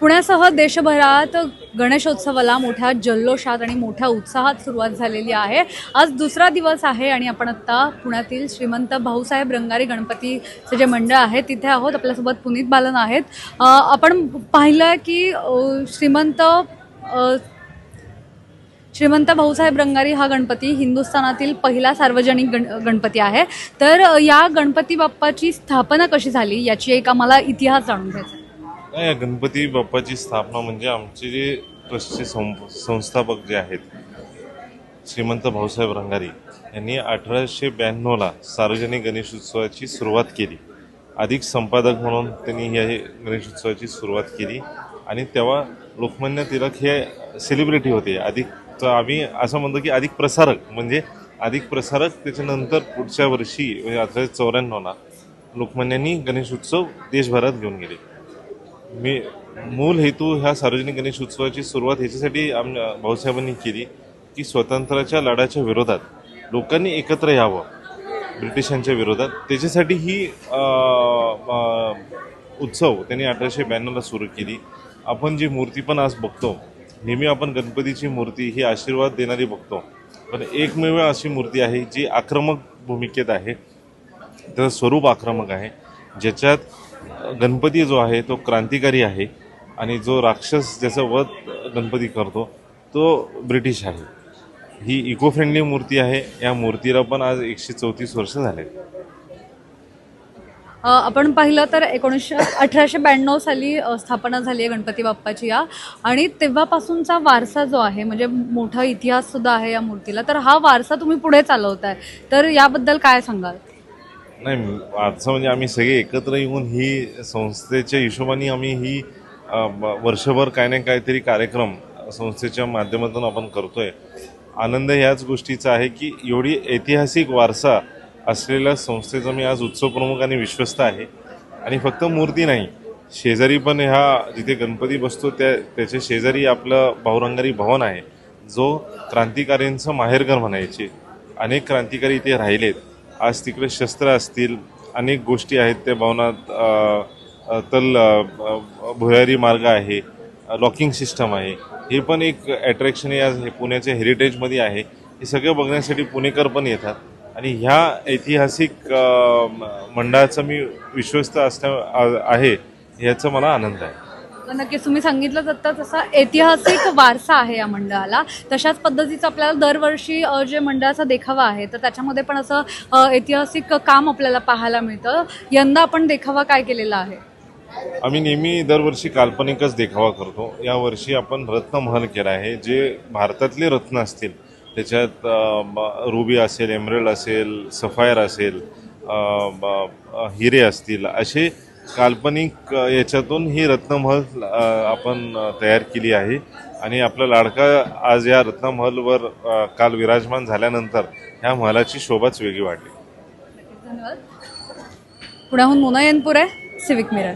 पुण्यासह देशभरात गणेशोत्सवाला मोठ्या जल्लोषात आणि मोठ्या उत्साहात सुरुवात झालेली आहे. आज दुसरा दिवस आहे आणि आपण आत्ता पुण्यातील श्रीमंत भाऊसाहेब रंगारी गणपतीचं जे मंडळ आहे तिथे आहोत. आपल्यासोबत पुनीत बालन आहेत. आपण पाहिलं की श्रीमंत श्रीमंत भाऊसाहेब रंगारी हा गणपती हिंदुस्थानातील पहिला सार्वजनिक गण गणपती आहे. तर या गणपती बाप्पाची स्थापना कशी झाली याची एक आम्हाला इतिहास जाणून घ्यायचा आहे. नाही, या गणपती बाप्पाची स्थापना म्हणजे आमचे जे ट्रस्टचे सं- संस्थापक जे आहेत श्रीमंत भाऊसाहेब रंगारी यांनी अठराशे ब्याण्णवला सार्वजनिक गणेशोत्सवाची सुरुवात केली. अधिक संपादक म्हणून त्यांनी या हे गणेशोत्सवाची सुरुवात केली आणि तेव्हा लोकमान्य तिलक हे सेलिब्रिटी होते. अधिक तर आम्ही असं म्हणतो की अधिक प्रसारक म्हणजे अधिक प्रसारक त्याच्यानंतर पुढच्या वर्षी म्हणजे अठराशे चौऱ्याण्णवला लोकमान्यांनी गणेशोत्सव देशभरात घेऊन गेले. मी मूल हेतू ह्या सार्वजनिक गणेश उत्सवाची सुरुवात ह्याच्यासाठी आम भाऊसाहेबांनी केली की स्वातंत्र्याच्या लढ्याच्या विरोधात लोकांनी एकत्र यावं ब्रिटिशांच्या विरोधात. त्याच्यासाठी ही उत्सव त्यांनी अठराशे ब्याण्णवला सुरू केली. आपण जी मूर्ती पण आज बघतो नेहमी आपण गणपतीची मूर्ती ही आशीर्वाद देणारी बघतो. पण एकमेव अशी मूर्ती आहे जी आक्रमक भूमिकेत आहे. त्याचं स्वरूप आक्रमक आहे. ज्याच्यात गणपती जो आहे तो क्रांतिकारी आहे आणि जो राक्षस ज्याचं वध गणपती करतो तो ब्रिटिश आहे. ही इको फ्रेंडली मूर्ती आहे. या मूर्तीला पण आज एकशे चौतीस वर्ष झाले आपण पाहिलं तर एकोणीसशे अठराशे ब्याण्णव साली स्थापना झाली आहे गणपती बाप्पाची या. आणि तेव्हापासूनचा वारसा जो आहे म्हणजे मोठा इतिहास सुद्धा आहे या मूर्तीला. तर हा वारसा तुम्ही पुढे चालवताय. तर याबद्दल काय सांगाल? नाही आजचं म्हणजे आम्ही सगळे एकत्र येऊन ही संस्थेच्या हिशोबाने आम्ही ही वर्षभर काय ना काहीतरी कार्यक्रम संस्थेच्या माध्यमातून आपण करतोय. आनंद ह्याच गोष्टीचा आहे की एवढी ऐतिहासिक वारसा असलेल्या संस्थेचा मी आज उत्सव प्रमुख आणि विश्वस्त आहे. आणि फक्त मूर्ती नाही शेजारी पण ह्या जिथे गणपती बसतो त्या त्याच्या शेजारी आपलं भाऊरंगारी भवन आहे. जो क्रांतिकारींचं माहेरघर म्हणायचे. अनेक क्रांतिकारी इथे राहिलेत. आज तिकडे शस्त्र असतील अनेक गोष्टी आहेत त्या भवनात तल भुयारी मार्ग आहे लॉकिंग सिस्टम आहे हे पण एक अट्रॅक्शन या हे पुण्याच्या हेरिटेजमध्ये आहे. हे सगळं बघण्यासाठी पुणेकर पण येतात. आणि ह्या ऐतिहासिक मंडळाचं मी विश्वस्त असण्या आहे ह्याचा मला आनंद आहे. नक्कीच तुम्ही सांगितलं जातं तसा ऐतिहासिक वारसा आहे या मंडळाला तशाच पद्धतीचं आपल्याला दरवर्षी जे मंडळाचा देखावा आहे तर त्याच्यामध्ये पण असं ऐतिहासिक काम आपल्याला पाहायला मिळतं. यंदा आपण देखावा काय केलेला आहे? आम्ही नेहमी दरवर्षी काल्पनिकच देखावा करतो. यावर्षी आपण रत्नमहल केला आहे जे भारतातले रत्न असतील. त्याच्यात रुबी असेल एमरेल असेल सफायर असेल ब- हिरे असतील असे काल्पनिक याच्यातून ही रत्नमहल आपण तयार केली आहे. आणि आपला लाडका आज या रत्नमहलवर काल विराजमान झाल्यानंतर ह्या महलाची शोभाच वेगळी वाटली धन्यवाद. पुण्याहून मोना येनपूर आहे सिविक मिरर